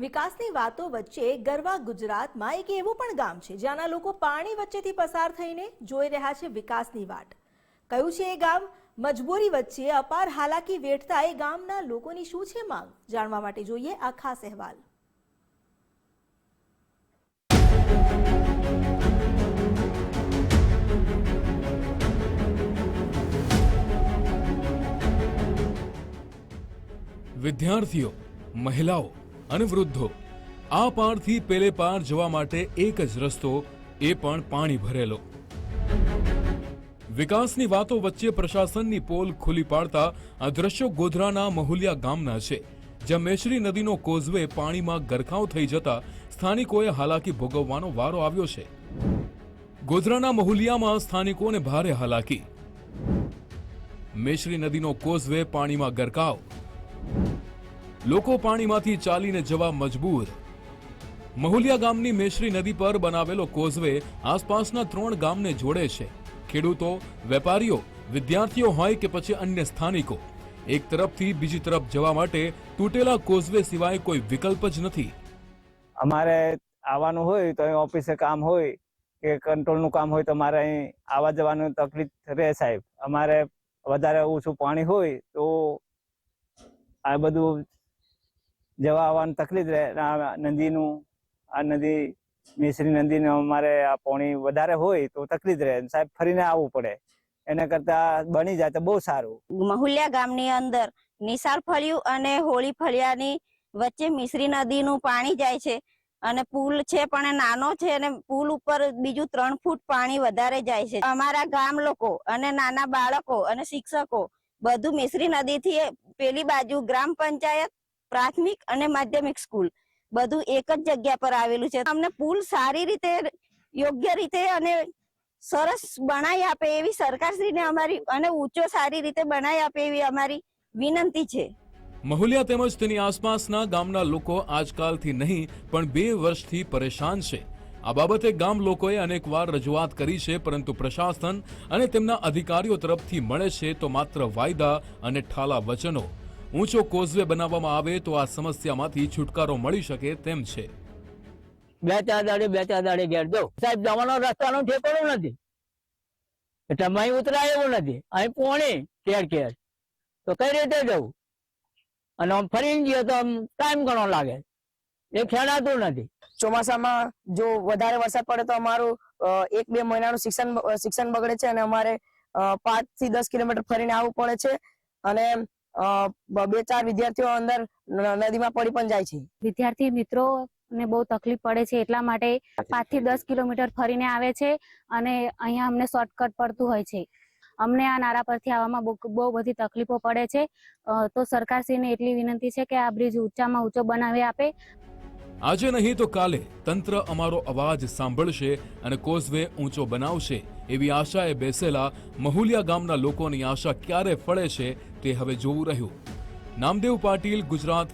વિકાસની વાતો વચ્ચે ગરવા ગુજરાતમાં એક એવું પણ ગામ છે, જ્યાંના લોકો પાણી વચ્ચેથી પસાર થઈને જોઈ રહ્યા છે વિકાસની વાટ. કયું છે એ ગામ? મજબૂરી વચ્ચે અપાર હાલાકી વેઠતા એ ગામના લોકોની શું છે માંગ? જાણવા માટે જોઈએ આ ખાસ અહેવાલ. વિદ્યાર્થીઓ, મહિલાઓ અને વૃદ્ધો આ પારથી પેલે પાર જવા માટે એક જ રસ્તો, એ પણ પાણી ભરેલો. વિકાસની વાતો વચ્ચે પ્રશાસનની પોલ ખુલ્લી પાડતા આ દ્રશ્યો ગોધરાના મહુલિયા ગામના છે, જ્યાં મેશરી નદીનો કોઝવે પાણીમાં ગરકાવ થઈ જતા સ્થાનિકોએ હાલાકી ભોગવવાનો વારો આવ્યો છે. ગોધરાના મહુલિયામાં સ્થાનિકોને ભારે હાલાકી. મેશરી નદીનો કોઝવે પાણીમાં ગરકાવ. લોકો પાણીમાંથી ચાલીને જવા મજબૂર. મહુલિયા ગામની મેશરી નદી પર બનાવેલો કોઝવે આસપાસના ત્રણ ગામને જોડે છે. ખેડૂતો, વેપારીઓ, વિદ્યાર્થીઓ હોય કે પછી અન્ય સ્થાનિકો. એક તરફથી બીજી તરફ જવા માટે તૂટેલા કોઝવે સિવાય કોઈ વિકલ્પ જ નથી. અમારે આવવાનું હોય તો ઓફિસે કામ હોય કે કંટ્રોલનું કામ હોય તો મારે અહીં આવવા જવાનું તકલીફ રહે સાહેબ. અમારે વધારે ઓછું પાણી હોય તો આ બધું જવા આવવાની તકલીફ રહે. નદીનું, આ નદી મિશ્રી નદીનું અમારે આ પાણી વધારે હોય તો તકલીફ રહે. સાહેબ, ફરીને આવવું પડે. એના કરતા બની જાય તો બહુ સારું. મહુલિયા ગામની અંદર નિશાળ ફળિયું અને હોળી ફળિયાની વચ્ચે મિશ્રી નદીનું પાણી જાય છે અને પુલ છે પણ એ નાનો છે અને પુલ ઉપર બીજું ત્રણ ફૂટ પાણી વધારે જાય છે. અમારા ગામ લોકો અને નાના બાળકો અને શિક્ષકો બધું મિશ્રી નદીથી પેલી બાજુ ગ્રામ પંચાયત પ્રાથમિક અને માધ્યમિક સ્કૂલ. બધું એક જ જગ્યા પર આવેલું છે. અમને પુલ સારી રીતે, યોગ્ય રીતે અને સરસ બનાવી આપે એવી સરકારશ્રીને અમારી, અને ઊંચો સારી રીતે બનાવી આપે એવી અમારી વિનંતી છે. મહુલિયા તેમજ તેની આસપાસના ગામના લોકો આજકાલથી નહીં, પણ બે વર્ષથી પરેશાન છે. આ બાબતે ગામ લોકોએ અનેકવાર રજૂઆત કરી છે, પરંતુ પ્રશાસન અને તેમના અધિકારીઓ તરફથી મળે છે તો માત્ર વાયદા અને ઠાલા વચનો. ઊંચો કોઝવે બનાવવામાં આવે તો આ સમસ્યામાંથી છુટકારો મળી શકે તેમ છે. બે ચાર દાડે બે ચાર દાડે ઘેર જાઉં સાહેબ જવાનો રસ્તાનો ઠેકાણું નથી. એટલે અહીં ઉતરાય એવું નથી. અહીં પોણી કેર ઘેર. તો કઈ રીતે જવું? અને આમ ફરીને જઈએ તો આમ ટાઈમ ઘણો લાગે. એ ખેડાતું નથી. ચોમાસામાં જો વધારે વરસાદ પડે તો અમારું એક બે મહિનાનું શિક્ષણ શિક્ષણ બગડે છે અને અમારે અ, પાંચથી દસ કિલોમીટર ફરીને આવવું પડે છે. અને બ- ચાર વિદ્યાર્થીઓ અંદર નદીમાં પડી પણ જાય છે. વિદ્યાર્થી મિત્રો ને બહુ તકલીફ પડે છે એટલા માટે પાંચથી દસ કિલોમીટર ફરીને આવે છે અને અહીંયા અમને શોર્ટકટ પડતું હોય છે. અમને આ નારા પરથી આવવામાં બહુ બહુ બધી તકલીફો પડે છે. તો સરકારશ્રીને એટલી વિનંતી છે કે આ બ્રિજ ઊંચામાં ઊંચો બનાવી આપે. આજે નહીં તો કાલે તંત્ર અમારો અવાજ સાંભળશે અને કોઝવે ઊંચો બનાવશે એવી આશાએ બેસેલા મહુલિયા ગામના લોકોની આશા ક્યારે ફળે છે તે હવે જોવું રહ્યું. નામદેવ પાટીલ ગુજરાત